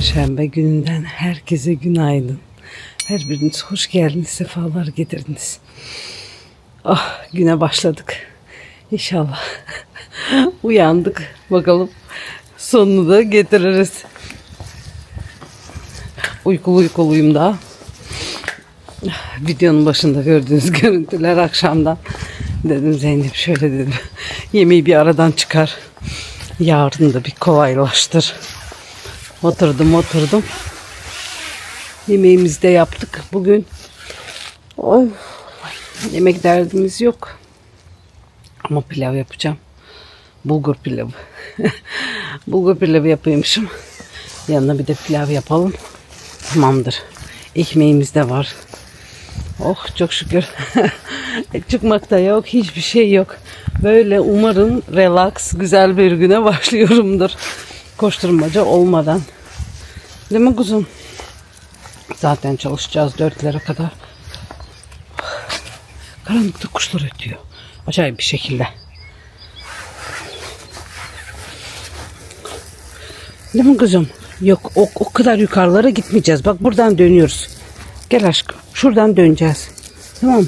Perşembe gününden herkese günaydın. Her biriniz hoş geldiniz, sefalar getirdiniz. Ah güne başladık. İnşallah uyandık. Bakalım sonunu da getiririz. Uykulu uykuluyum daha. Videonun başında gördüğünüz görüntüler akşamdan. Dedim Zeynep şöyle dedim. Yemeği bir aradan çıkar. Yarın da bir kolaylaştır. Oturdum oturdum. Yemeğimizi de yaptık bugün. Oy, yemek derdimiz yok. Ama pilav yapacağım. Bulgur pilavı. Bulgur pilavı yapıyormuşum. Yanına bir de pilav yapalım. Tamamdır. Ekmeğimiz de var. Oh çok şükür. Çıkmakta yok. Hiçbir şey yok. Böyle umarım relax, güzel bir güne başlıyorumdur. Koşturmaca olmadan. Değil mi kuzum? Zaten çalışacağız dörtlere kadar. Karanlıkta kuşlar ötüyor. Acayip bir şekilde. Değil mi kızım? Yok o, o kadar yukarılara gitmeyeceğiz. Bak buradan dönüyoruz. Gel aşkım. Şuradan döneceğiz. Tamam mı?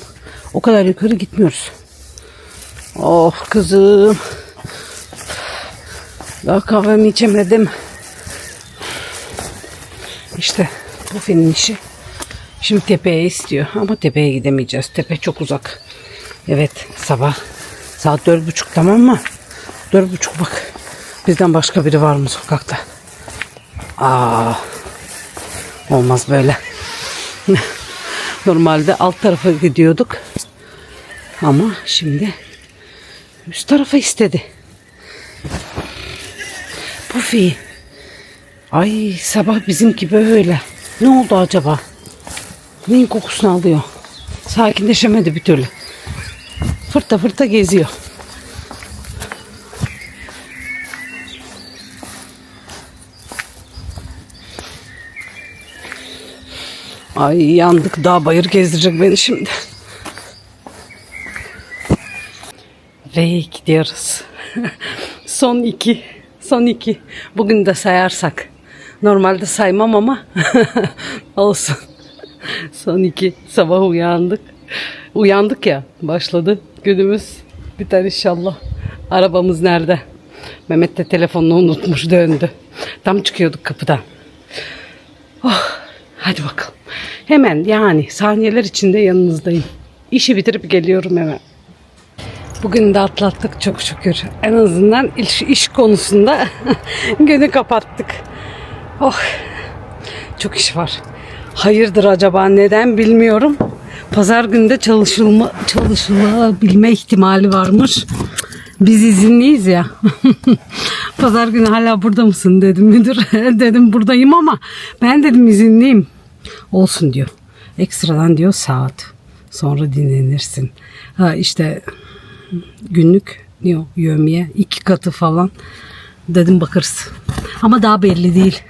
O kadar yukarı gitmiyoruz. Oh kızım. Daha kahvemi içemedim. İşte bu filmin işi. Şimdi tepeye istiyor ama tepeye gidemeyeceğiz. Tepe çok uzak. Evet sabah saat dört buçuk tamam mı? Dört buçuk bak. Bizden başka biri var mı sokakta? Aa, olmaz böyle. Normalde alt tarafa gidiyorduk. Ama şimdi üst tarafa istedi. Pufi. Ay sabah bizimki böyle. Ne oldu acaba? Neyin kokusunu alıyor? Sakinleşemedi bir türlü. Fırta fırta geziyor. Ay yandık dağ bayır gezdirecek beni şimdi. Ve gidiyoruz. Son iki. Son iki. Bugün de sayarsak. Normalde saymam ama olsun. Son iki. Sabah uyandık. Uyandık ya. Başladı. Günümüz biter inşallah. Arabamız nerede? Mehmet de telefonunu unutmuş döndü. Tam çıkıyorduk kapıdan. Oh, hadi bakalım. Hemen yani saniyeler içinde yanınızdayım. İşi bitirip geliyorum hemen. Bugün de atlattık çok şükür. En azından iş, iş konusunda günü kapattık. Oh, çok iş var. Hayırdır acaba neden bilmiyorum. Pazar günde çalışılma çalışılabilme ihtimali varmış. Biz izinliyiz ya. Pazar günü hala burada mısın dedim müdür. dedim buradayım ama ben dedim izinliyim. Olsun diyor. Ekstradan diyor saat. Sonra dinlenirsin. Ha işte günlük yok yövmiye iki katı falan dedim bakarız. Ama daha belli değil.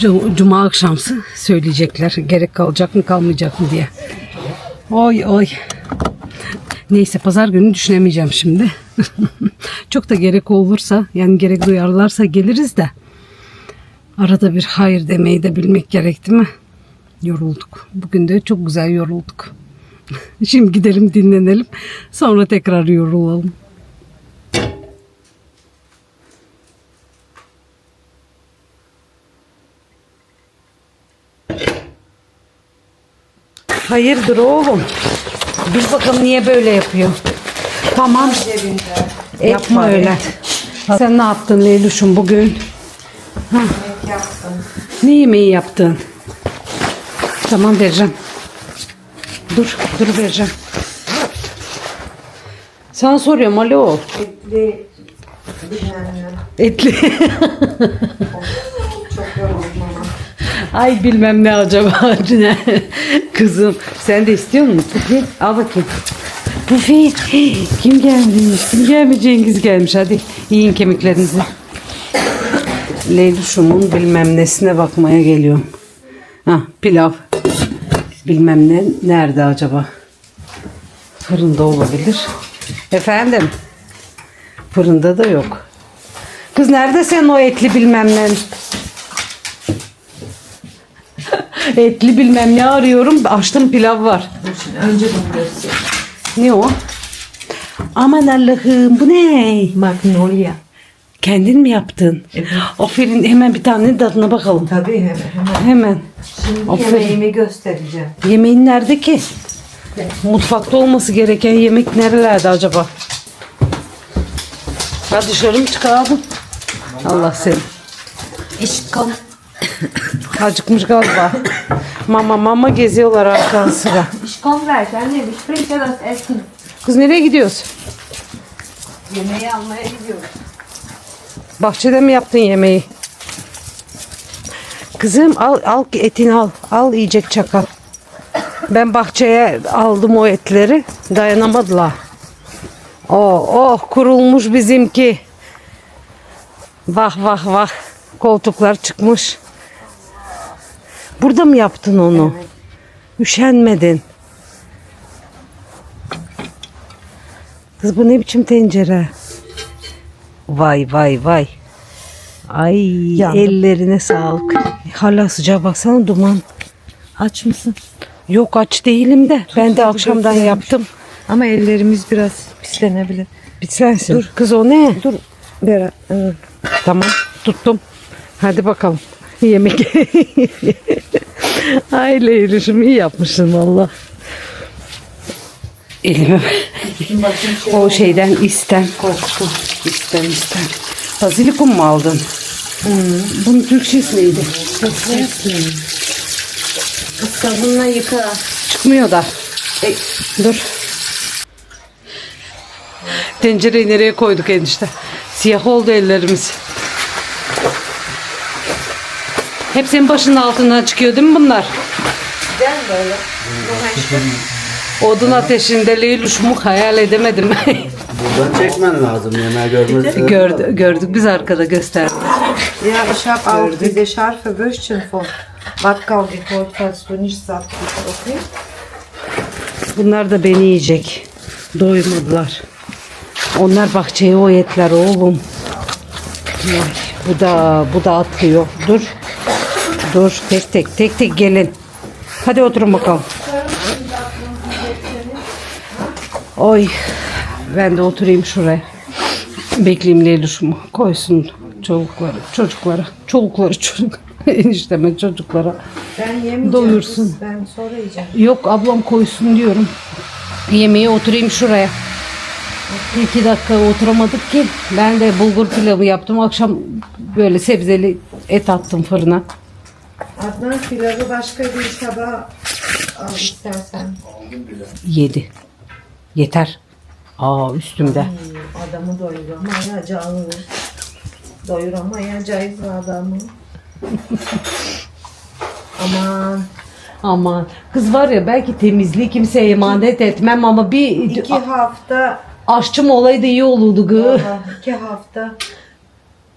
Cu- Cuma akşamsı söyleyecekler. Gerek kalacak mı kalmayacak mı diye. Oy oy. Neyse pazar günü düşünemeyeceğim şimdi. Çok da gerek olursa yani gerek duyarlarsa geliriz de. Arada bir hayır demeyi de bilmek gerekti mi? Yorulduk. Bugün de çok güzel yorulduk. Şimdi gidelim dinlenelim. Sonra tekrar yorulalım. Hayırdır oğlum? Dur bakalım niye böyle yapıyor. Tamam. Etme Yapma öyle. Sen ne yaptın Leyluş'um bugün? Yemek yaptım. Ne yemeği yaptın? Tamam vereceğim. Dur, dur vereceğim. Sana soruyorum alo. Etli bilmem ne. Etli. Çok yoruldum ama. Ay bilmem ne acaba. Kızım sen de istiyor musun? Pufi al bakayım. Pufi kim gelmiş? Kim gelmiş? Cengiz gelmiş. Hadi yiyin kemiklerinizi. Leylüş'umun bilmem nesine bakmaya geliyorum. Ha pilav. Bilmem ne nerede acaba? Fırında olabilir. Efendim? Fırında da yok. Kız nerede sen o etli bilmem ne? Etli bilmem ne arıyorum. Açtım pilav var. Önce bunu göster. Ne o? Aman Allah'ım bu ne? Magnolia. Kendin mi yaptın? Evet. Aferin hemen bir tane tadına bakalım. Tabii hemen hemen. Hemen. Şimdi Aferin. yemeğimi göstereceğim. Yemeğin nerede ki? Mutfakta olması gereken yemek nerelerde acaba? Ya dışarı mı çıkardın? Allah seni. İşte kon. Acıkmış galiba. Mama mama geziyorlar arkan sıra. Komme gleich, anne. Essen. Kız nereye gidiyoruz? Yemeği almaya gidiyoruz. Bahçede mi yaptın yemeği? Kızım al, al etini al. Al yiyecek çakal. Ben bahçeye aldım o etleri. Dayanamadılar. Oh oh kurulmuş bizimki. Vah vah vah. Koltuklar çıkmış. Burada mı yaptın onu? Üşenmedin. Kız bu ne biçim tencere? Vay vay vay. Ay Yandım. ellerine sağlık. Hala sıcağa baksana duman. Aç mısın? Yok aç değilim de. Ben de akşamdan güzelmiş. yaptım. Ama ellerimiz biraz pislenebilir. Bir sensin. Dur. Kız o ne? Dur. Bera. evet. Tamam tuttum. Hadi bakalım. Yemek. Ay Leylüş'üm iyi yapmışsın valla. Elime o şeyden isten korktu. İsten isten. Bazilikum mu aldın? Bunun Türkçesi neydi? Sabunla yıka. Çıkmıyor da. E, dur. Tencereyi nereye koyduk enişte? Siyah oldu ellerimiz. Hep senin başının altından çıkıyor değil mi bunlar? Gel böyle. Odun ateşinde Leylüş'ümü hayal edemedim. Buradan çekmen lazım yemeği görmesi. Gördü, gördük biz arkada gösterdik. Ja, ich habe auch diese scharfe Würstchen von Batkau geholt, falls du nicht satt bist, okay? Bunlar da beni yiyecek. Doymadılar. Onlar bahçeye o etler oğlum. Ay, bu da bu da atıyor. Dur. Dur tek tek tek tek gelin. Hadi oturun bakalım. Oy. Ben de oturayım şuraya. Bekleyeyim Leylüş'ümü. Koysun çocukları, çocuklara. Çolukları çocuk. Enişteme çocuklara. Ben yemeyeceğim. Doyursun. Ben sonra yiyeceğim. Yok ablam koysun diyorum. Yemeğe oturayım şuraya. İki dakika oturamadık ki. Ben de bulgur pilavı yaptım. Akşam böyle sebzeli et attım fırına. Adnan pilavı başka bir tabağa al istersen. Yedi. Yeter. Aa üstümde. Adamı doyuramayacağız. Doyuramayacağız adamı. Aman. Ama kız var ya belki temizliği kimseye emanet etmem ama bir iki hafta aşçım olaydı iyi olurdu gı. İki hafta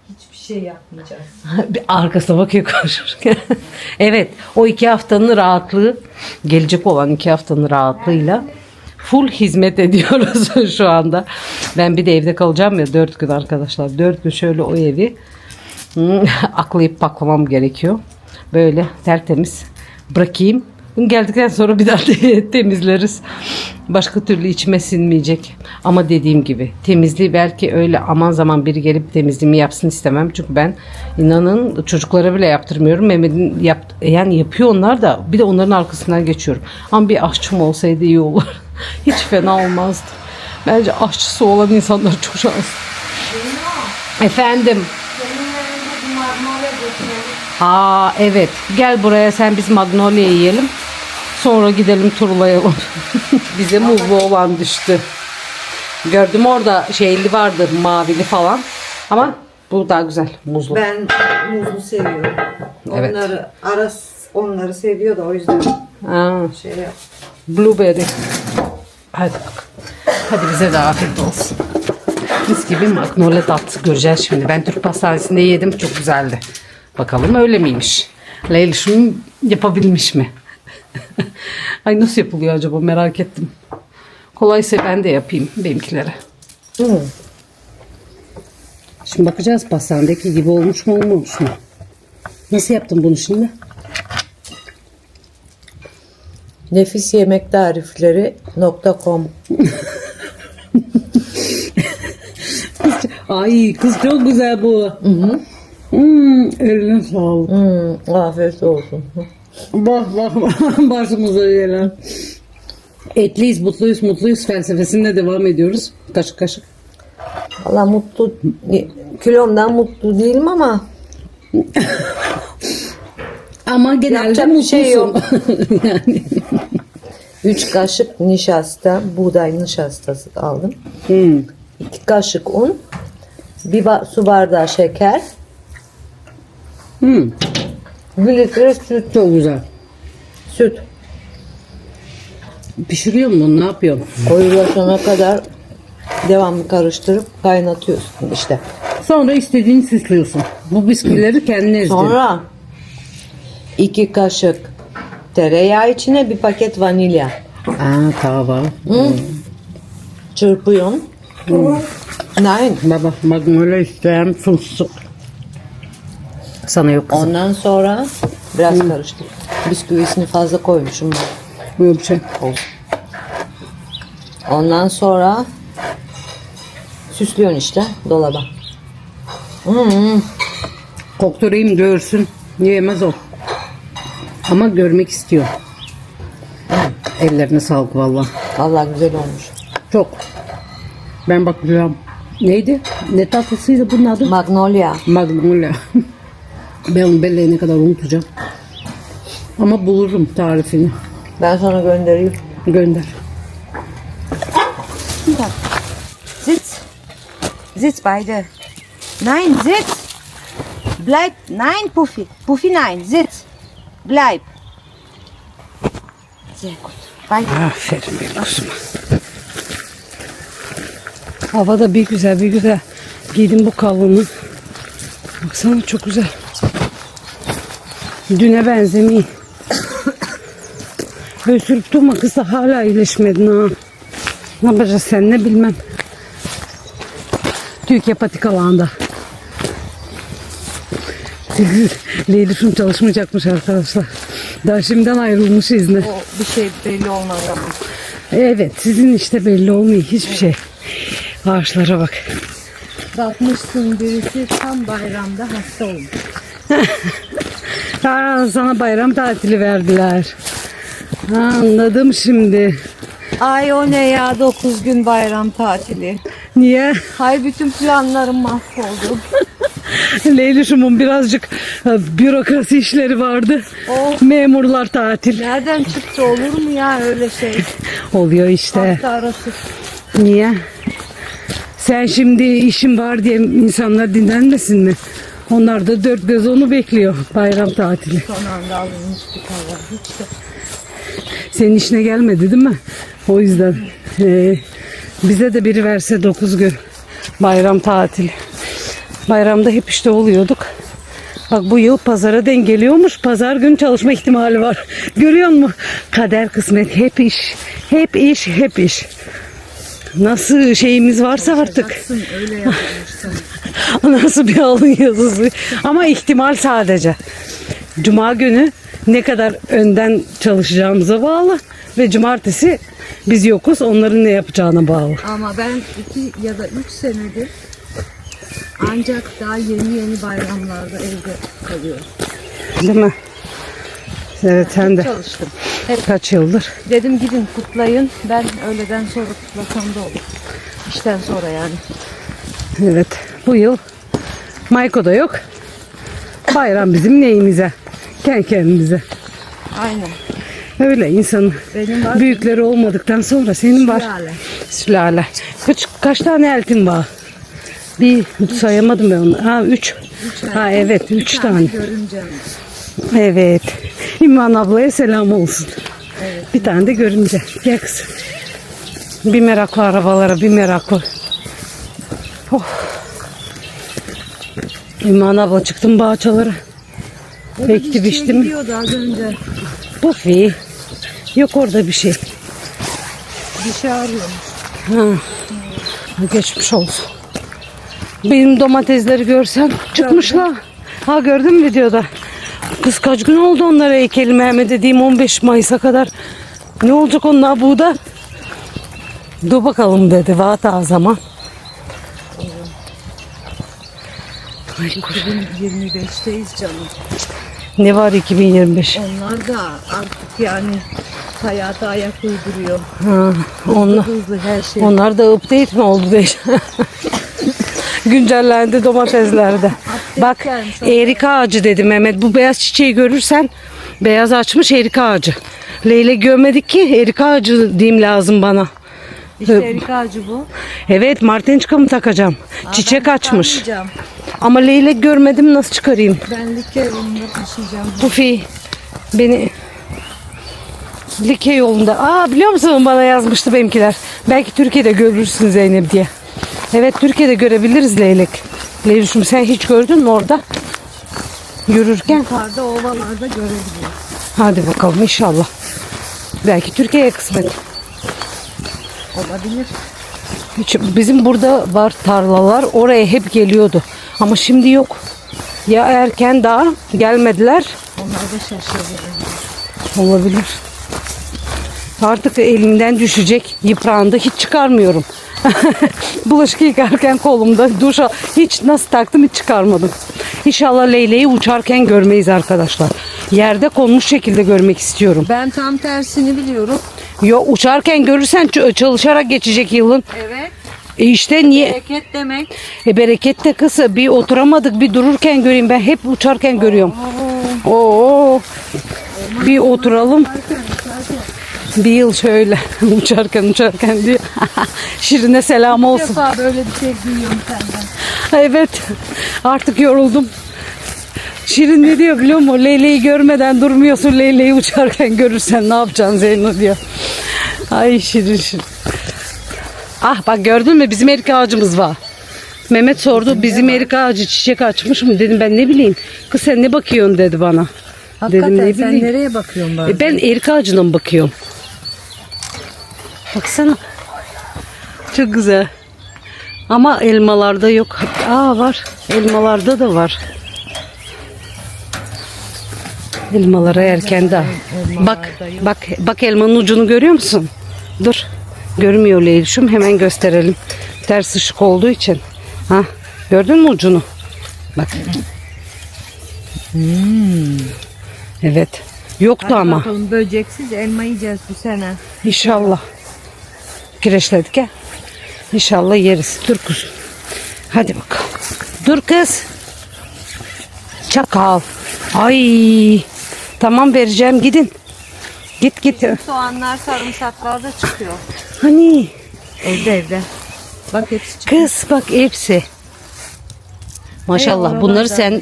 hiçbir şey yapmayacağız. Bir arkasına bakıyor konuşurken. evet o iki haftanın rahatlığı gelecek olan iki haftanın rahatlığıyla full hizmet ediyoruz şu anda. Ben bir de evde kalacağım ya dört gün arkadaşlar. Dört gün şöyle o evi aklayıp paklamam gerekiyor. Böyle tertemiz bırakayım. Bunu geldikten sonra bir daha te- temizleriz. Başka türlü içime sinmeyecek. Ama dediğim gibi temizliği belki öyle aman zaman biri gelip temizliğimi yapsın istemem. Çünkü ben inanın çocuklara bile yaptırmıyorum. Mehmet'in yap, yani yapıyor onlar da bir de onların arkasından geçiyorum. Ama bir aşçım olsaydı iyi olur. Hiç fena olmazdı. Bence aşçısı olan insanlar çok şanslı. Efendim. Aa evet. Gel buraya sen biz magnolia yiyelim. Sonra gidelim turlayalım. Bize muzlu olan düştü. Gördüm orada şeyli vardı mavili falan. Ama bu daha güzel muzlu. Ben muzlu seviyorum. Evet. Onları Aras onları seviyor da o yüzden Aa, şey yap. blueberry. Hadi bak. Hadi bize de afiyet olsun. Mis gibi magnolia tatlısı göreceğiz şimdi. Ben Türk pastanesinde yedim. Çok güzeldi. Bakalım öyle miymiş? Leyla şunu yapabilmiş mi? Ay nasıl yapılıyor acaba merak ettim. Kolaysa ben de yapayım benimkilere. Şimdi bakacağız pastanedeki gibi olmuş mu olmamış mı? Nasıl yaptın bunu şimdi? Nefis yemek tarifleri.com Ay kız çok güzel bu. Hmm, eline sağlık. Hmm, afiyet olsun. Bak bak bak başımıza gelen. Etliyiz, mutluyuz, mutluyuz felsefesinde devam ediyoruz. Kaşık kaşık. Valla mutlu kilomdan mutlu değilim ama Ama genelde Yapacak bir şey mutlusun. yani. 3 kaşık nişasta, buğday nişastası aldım. Hmm. 2 kaşık un, bir ba- su bardağı şeker, Hmm. 1 litre süt. Çok güzel. Süt. Pişiriyor mu bunu? Ne yapıyorsun? Koyulaşana kadar devamlı karıştırıp kaynatıyorsun işte. Sonra istediğini süslüyorsun. Bu bisküvileri kendine ezdin. Sonra 2 kaşık tereyağı içine bir paket vanilya. Aa tava. Çırpıyorsun. Nein. Baba magnolia isteyen fıstık. Sana yok kızım. Ondan sonra biraz karıştır. Bisküvisini fazla koymuşum ben. Böyle bir şey. Ondan sonra süslüyorsun işte dolaba. Hmm, Kokturayım görsün. Yiyemez o. Ama görmek istiyor. Ellerine sağlık valla. Allah güzel olmuş. Çok. Ben bakacağım. Neydi? Ne tatlısıydı bunun adı? Magnolia. Magnolia. ben onu belleğine kadar unutacağım. Ama bulurum tarifini. Ben sana göndereyim. Gönder. Sitz. Sitz beide. Nein, sitz. Bleib. Nein, Puffy. Puffy, nein. Sitz. Bleib. Sehr gut. Beide. Aferin benim kuzuma. Hava da bir güzel bir güzel. Giydim bu kalını. Baksana çok güzel. Düne benzemiyor. Böyle sürüp durma kız da hala iyileşmedin ha. Ne yapacağız sen ne bilmem. Türkiye patikalağında. Leylis'in çalışmayacakmış arkadaşlar. Daha şimdiden ayrılmış izni. O bir şey belli olmaz ama. Evet sizin işte belli olmuyor hiçbir şey. Ağaçlara bak. Bakmışsın birisi tam bayramda hasta olmuş. Aa, sana bayram tatili verdiler. Ha, anladım şimdi. Ay o ne ya 9 gün bayram tatili. Niye? Hay bütün planlarım mahvoldu. Leylüşümün birazcık e, bürokrasi işleri vardı. Oh. Memurlar tatil. Nereden çıktı olur mu ya öyle şey? Oluyor işte. Hafta arası. Niye? Sen şimdi işin var diye insanlar dinlenmesin mi? Onlar da dört göz onu bekliyor bayram tatili. Son anda alınmış bir karar. Hiç de. Senin işine gelmedi değil mi? O yüzden e, bize de biri verse 9 gün bayram tatili. Bayramda hep işte oluyorduk. Bak bu yıl pazara denk geliyormuş. Pazar gün çalışma ihtimali var. Görüyor musun? Kader kısmet. Hep iş. Hep iş. Hep iş. Nasıl şeyimiz varsa artık. Öyle yapılmış Nasıl bir alın yazısı. Ama ihtimal sadece. Cuma günü ne kadar önden çalışacağımıza bağlı ve cumartesi biz yokuz onların ne yapacağına bağlı. Ama ben iki ya da üç senedir ancak daha yeni yeni bayramlarda evde kalıyorum. Değil mi? Evet sen de Çalıştım. kaç yıldır. Dedim gidin kutlayın. Ben öğleden sonra kutlasam da olur. İşten sonra yani. Evet bu yıl Mayko da yok. Bayram bizim neyimize? Kendi kendimize. Aynen. Öyle insanın Benim var. büyükleri olmadıktan sonra senin var. Sülale. Sülale. Kaç, kaç tane eltin var? Bir sayamadım ben onu. Ha üç. ha evet üç tane. Görünce. Evet. İmran ablaya selam olsun. Bir tane de görünce. Gel kızım. Bir meraklı arabalara bir meraklı. Oh. İmran abla çıktım bahçelere. Ekti biçtim. Önce. Pufi. Yok orada bir şey. Bir şey arıyor. Ha. Geçmiş olsun. Benim domatesleri görsen çıkmışlar. Ha gördün mü videoda? Kız kaç gün oldu onlara ekelim Mehmet dediğim 15 Mayıs'a kadar. Ne olacak onlar buğda? Dur bakalım dedi vata zaman. Ay, kuş. 2025'teyiz canım. Ne var 2025? Onlar da artık yani hayata ayak uyduruyor. Ha, onlar, Hızlı her şey. onlar da update mi oldu diye. Güncellendi domateslerde. Bak gelmiş. erik ağacı dedi Mehmet. Bu beyaz çiçeği görürsen beyaz açmış erik ağacı. Leyle görmedik ki erik ağacı diyeyim lazım bana. İşte erik ağacı bu. Evet martençka mı takacağım? Çiçek ben açmış. Ama leylek görmedim nasıl çıkarayım? Ben like yolunda taşıyacağım. Pufi beni Like yolunda. Aa biliyor musun bana yazmıştı benimkiler. Belki Türkiye'de görürsün Zeynep diye. Evet Türkiye'de görebiliriz leylek. Leylüşüm sen hiç gördün mü orada? Yürürken. Yukarıda ovalarda görebiliyor. Hadi bakalım inşallah. Belki Türkiye'ye kısmet. Olabilir. Hiç, bizim burada var tarlalar. Oraya hep geliyordu. Ama şimdi yok. Ya erken daha gelmediler. Onlar da şaşırıyor. Olabilir. Artık elimden düşecek. Yıprandı. Hiç çıkarmıyorum. Bulaşık yıkarken kolumda duşa hiç nasıl taktım hiç çıkarmadım. İnşallah leyleği uçarken görmeyiz arkadaşlar. Yerde konmuş şekilde görmek istiyorum. Ben tam tersini biliyorum. Yo uçarken görürsen ç- çalışarak geçecek yılın. Evet. E işte niye? Bereket demek. E bereket de kısa. Bir oturamadık bir dururken göreyim. Ben hep uçarken görüyorum. Oo. Bir oturalım. Bir yıl şöyle uçarken uçarken diyor. Şirine selam olsun. defa böyle bir şey duyuyorum senden. Evet. Artık yoruldum. Şirin ne diyor biliyor musun? Leyleği görmeden durmuyorsun. Leyleği uçarken görürsen ne yapacaksın Zeyno diyor. Ay Şirin Şirin. Ah bak gördün mü bizim erik ağacımız var. Mehmet sordu bizim erik ağacı çiçek açmış mı? Dedim ben ne bileyim. Kız sen ne bakıyorsun dedi bana. Hakikaten Dedim ne sen bileyim. nereye bakıyorsun bazen? E ben erik ağacına mı bakıyorum? Baksana. Çok güzel. Ama elmalarda yok. Aa var. Elmalarda da var. Elmalara erken daha. Bak, bak, bak elmanın ucunu görüyor musun? Dur. Görmüyor Leylüş'üm. Hemen gösterelim. Ters ışık olduğu için. Ha, gördün mü ucunu? Bak. Evet. Yoktu Hadi ama. bakalım böceksiz elma yiyeceğiz bu sene. İnşallah. Kireçledik ya. İnşallah yeriz. Dur kuzum. Hadi bakalım. Dur kız. Çakal. Ay. Tamam vereceğim gidin. Git git. Soğanlar, sarımsaklar da çıkıyor. Hani Evde evde. Bak hepsi çıkıyor. kız bak hepsi. Maşallah oralarda. bunları sen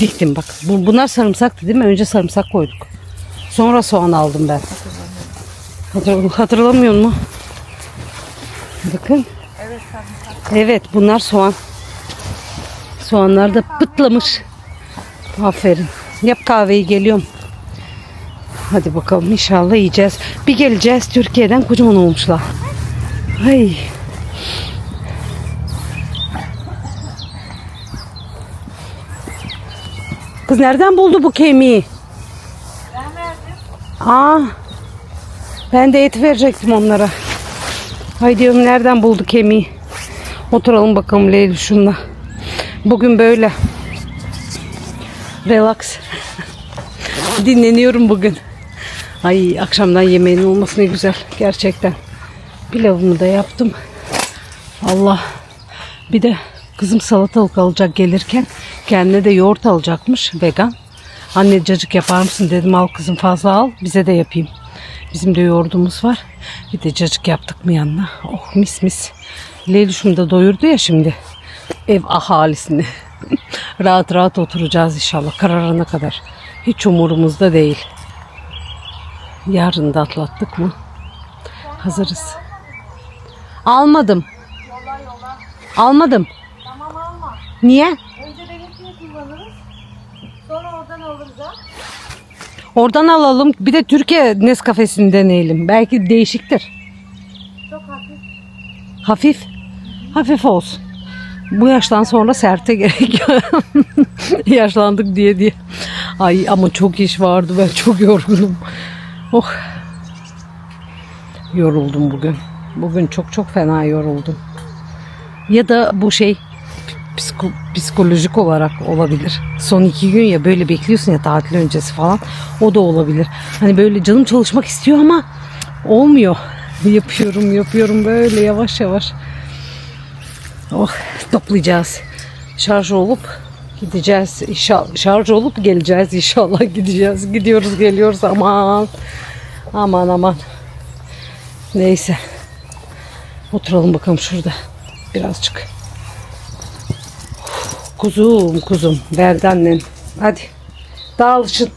diktin bak. Bu- Bunlar sarımsaktı değil mi? Önce sarımsak koyduk. Sonra soğan aldım ben. Hatır, hatırlamıyor musun? Bakın. Evet sarımsak. Evet bunlar soğan. Soğanlar da pıtlamış. Aferin. Yap kahveyi geliyorum. Hadi bakalım inşallah yiyeceğiz. Bir geleceğiz Türkiye'den kocaman olmuşlar. Ay. Kız nereden buldu bu kemiği? Aa, ben de et verecektim onlara. Ay diyorum nereden buldu kemiği? Oturalım bakalım Leyli şunla. Bugün böyle. Relax. Dinleniyorum bugün. Ay akşamdan yemeğin olması ne güzel gerçekten. Pilavımı da yaptım. Allah. Bir de kızım salatalık alacak gelirken kendine de yoğurt alacakmış vegan. Anne cacık yapar mısın dedim al kızım fazla al bize de yapayım. Bizim de yoğurdumuz var. Bir de cacık yaptık mı yanına. Oh mis mis. Leylüş'üm de doyurdu ya şimdi. Ev ahalisini. rahat rahat oturacağız inşallah kararına kadar. Hiç umurumuzda değil. Yarın da atlattık mı? Hazırız. Almadım. Almadım. Tamam alma. Niye? Önce benimkini kullanırız. Sonra oradan alırız ha. Oradan alalım. Bir de Türkiye Nescafe'sini deneyelim. Belki değişiktir. Çok hafif. Hafif. Hafif olsun. Bu yaştan sonra serte gerek yok. Yaşlandık diye diye. Ay ama çok iş vardı. Ben çok yorgunum. Oh. Yoruldum bugün. Bugün çok çok fena yoruldum. Ya da bu şey psiko- psikolojik olarak olabilir. Son iki gün ya böyle bekliyorsun ya tatil öncesi falan. O da olabilir. Hani böyle canım çalışmak istiyor ama olmuyor. Yapıyorum yapıyorum böyle yavaş yavaş. Oh toplayacağız. Şarj olup gideceğiz. İnşallah, şarj olup geleceğiz inşallah gideceğiz. Gidiyoruz geliyoruz aman. Aman aman. Neyse. Oturalım bakalım şurada. Birazcık. Kuzum kuzum verdi annen. Hadi dağılışın.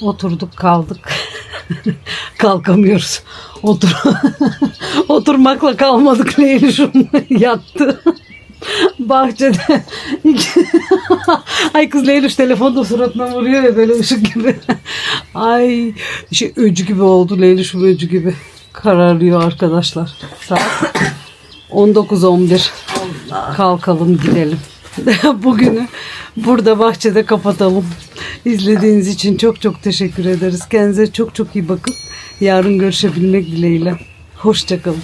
Oturduk kaldık. Kalkamıyoruz. Otur Oturmakla kalmadık Leylüş'üm yattı. Bahçede. Ay kız Leyluş telefonda suratına vuruyor ya böyle ışık gibi. Ay şey öcü gibi oldu Leylüş'üm öcü gibi. Kararıyor arkadaşlar. Saat 19.11. Kalkalım gidelim. Bugünü burada bahçede kapatalım. İzlediğiniz için çok çok teşekkür ederiz. Kendinize çok çok iyi bakın. Yarın görüşebilmek dileğiyle. Hoşçakalın.